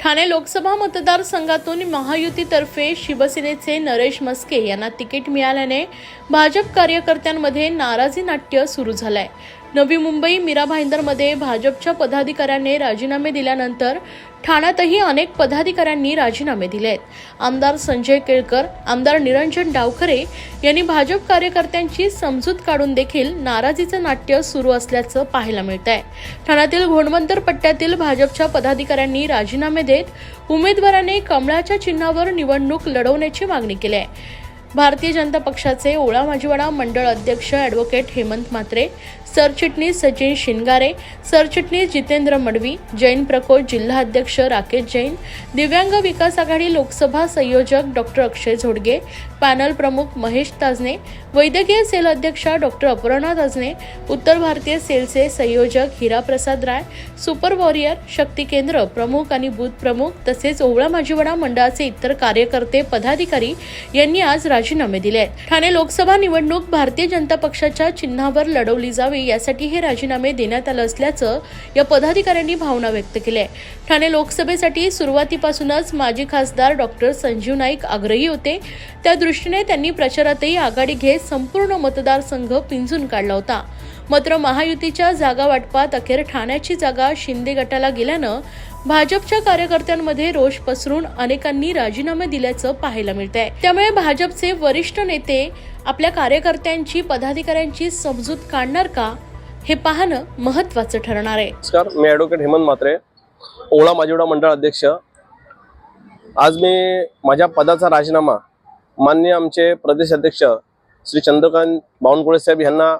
ठाणे लोकसभा मतदारसंघातून महायुतीतर्फे शिवसेनेचे नरेश मस्के यांना तिकीट मिळाल्याने भाजप कार्यकर्त्यांमध्ये नाराजी नाट्य सुरू झालंय. नवी मुंबई मीरा भाईंदरमध्ये भाजपच्या पदाधिकाऱ्यांनी राजीनामे दिल्यानंतर ठाण्यातही अनेक पदाधिकाऱ्यांनी राजीनामे दिले आहेत आमदार संजय केळकर आमदार निरंजन डावखरे यांनी भाजप कार्यकर्त्यांची समजूत काढून देखील नाराजीचं नाट्य सुरू असल्याचं पाहायला मिळत आहे ठाण्यातील घोणवंतर पट्ट्यातील भाजपच्या पदाधिकाऱ्यांनी राजीनामे देत उमेदवाराने कमळाच्या चिन्हावर निवडणूक लढवण्याची मागणी केली आहे भारतीय जनता पक्षाचे ओळा माजीवाडा मंडळ अध्यक्ष ॲडव्होकेट हेमंत म्हात्रे सरचिटणीस सचिन शिनगारे सरचिटणीस जितेंद्र मडवी जैन प्रकोष्ठ जिल्हा अध्यक्ष राकेश जैन दिव्यांग विकास आघाडी लोकसभा संयोजक डॉक्टर अक्षय झोडगे पॅनल प्रमुख महेश ताजने वैद्यकीय सेल अध्यक्षा डॉक्टर अपर्णा ताजने उत्तर भारतीय सेलचे संयोजक हिराप्रसाद राय सुपर वॉरियर शक्ती केंद्र प्रमुख आणि बूथ प्रमुख तसेच ओवळा माजीवाडा मंडळाचे इतर कार्यकर्ते पदाधिकारी यांनी आज राजीनामे दिले आहेत ठाणे लोकसभा निवडणूक भारतीय जनता पक्षाच्या चिन्हावर लढवली जावी यासाठी हे राजीनामे देण्यात आलं असल्याचं या पदाधिकाऱ्यांनी भावना व्यक्त केली आहे ठाणे लोकसभेसाठी सुरुवातीपासूनच माजी खासदार डॉक्टर संजीव नाईक आग्रही होते. त्या दृष्टीने त्यांनी प्रचारातही आघाडी घेत संपूर्ण मतदारसंघ पिंजून काढला होता. मात्र महायुतीच्या जागा वाटपात अखेर ठाण्याची जागा शिंदे गटाला गेल्यानं भाजपच्या कार्यकर्त्यांमध्ये रोष पसरून अनेकांनी राजीनामे दिल्याचं पाहायला मिळत आहे त्यामुळे भाजपचे वरिष्ठ नेते आपल्या कार्यकर्त्यांची पदाधिकाऱ्यांची समजूत काढणार का हे पाहणं महत्वाचं ठरणार आहे. नमस्कार मी ॲडव्होकेट हेमंत म्हात्रे ओळा माजिवडा मंडळ अध्यक्ष. आज मी माझ्या पदाचा राजीनामा मान्य आमचे प्रदेश अध्यक्ष श्री चंद्रकांत बावनकुळे साहेब यांना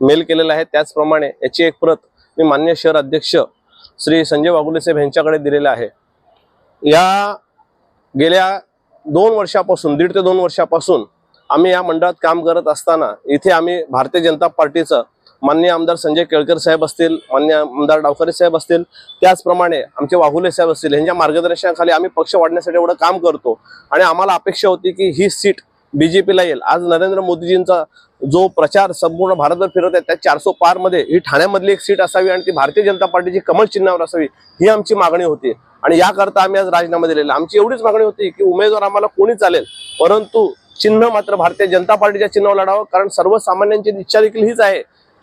मेल केलेला आहे. त्याचप्रमाणे याची एक प्रत मी मान्य शहर अध्यक्ष श्री संजय वाघुले साहेब यांच्याकडे दिलेला आहे. या गेल्या दोन वर्षापासून दीड ते दोन वर्षापासून आम्ही या मंडळात काम करत असताना इथे आम्ही भारतीय जनता पार्टीचं मान्य आमदार संजय केळकर साहेब असतील मान्य आमदार डावखरे साहेब असतील त्याचप्रमाणे आमचे वाघुले साहेब असतील यांच्या मार्गदर्शनाखाली आम्ही पक्ष वाढण्यासाठी एवढं काम करतो. आणि आम्हाला अपेक्षा होती की ही सीट बीजेपीला येईल. आज नरेंद्र मोदीजींचा जो प्रचार संपूर्ण भारतभर फिरत आहे त्या चारसो पारमध्ये ही ठाण्यामधली एक सीट असावी आणि ती भारतीय जनता पार्टीची कमल चिन्हावर असावी ही आमची मागणी होती. आणि याकरता आम्ही आज राजीनामा दिलेला आमची एवढीच मागणी होती की उमेदवार आम्हाला कोणी चालेल परंतु चिन्ह मात्र भारतीय जनता पार्टीच्या चिन्हावर लढावं कारण सर्वसामान्यांची इच्छा देखील हीच आहे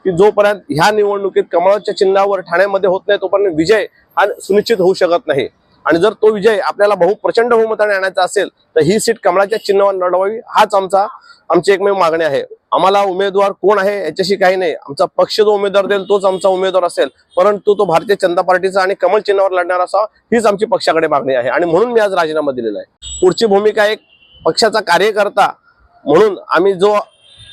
की जोपर्यंत ह्या निवडणुकीत कमळाच्या चिन्हावर ठाण्यामध्ये होत नाही तोपर्यंत विजय हा सुनिश्चित होऊ शकत नाही. आणि जर तो विजय आपल्याला बहु प्रचंड बहुमताने आणायचा असेल तर ही सीट कमळाच्या चिन्हावर लढवावी. हाच आमचा आमची एकमेव मागणी आहे. आम्हाला उमेदवार कोण आहे याच्याशी काही नाही. आमचा पक्ष जो उमेदवार देईल तोच आमचा उमेदवार असेल. परंतु तो भारतीय जनता पार्टीचा आणि कमल चिन्हावर लढणार असा हीच आमची पक्षाकडे मागणी आहे. आणि म्हणून मी आज राजीनामा दिलेला आहे. पुढची भूमिका एक पक्षाचा कार्यकर्ता म्हणून आम्ही जो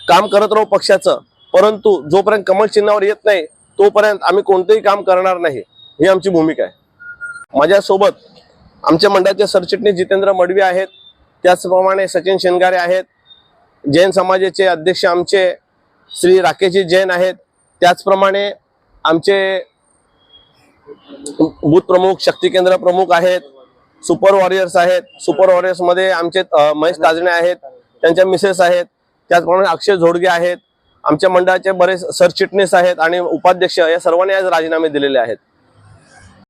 काम करत राहू पक्षाचं परंतु जोपर्यंत कमल चिन्हावर येत नाही तोपर्यंत आम्ही कोणतंही काम करणार नाही. ही आमची भूमिका आहे. माझ्यासोबत आमच्या मंडळाचे सरचिटणीस जितेंद्र मडवी आहेत. त्याचप्रमाणे सचिन शेनगारे आहेत. जैन समाजाचे अध्यक्ष आमचे श्री राकेशजी जैन आहेत. त्याचप्रमाणे आमचे बूथ प्रमुख शक्ती केंद्र प्रमुख आहेत. सुपर वॉरियर्स आहेत. सुपर वॉरियर्समध्ये आमचे महेश ताजणे आहेत. त्यांच्या मिसेस आहेत. त्याचप्रमाणे अक्षय झोडगे आहेत. आमच्या मंडळाचे बरेच सरचिटणीस आहेत आणि उपाध्यक्ष या सर्वांनी आज राजीनामे दिलेले आहेत.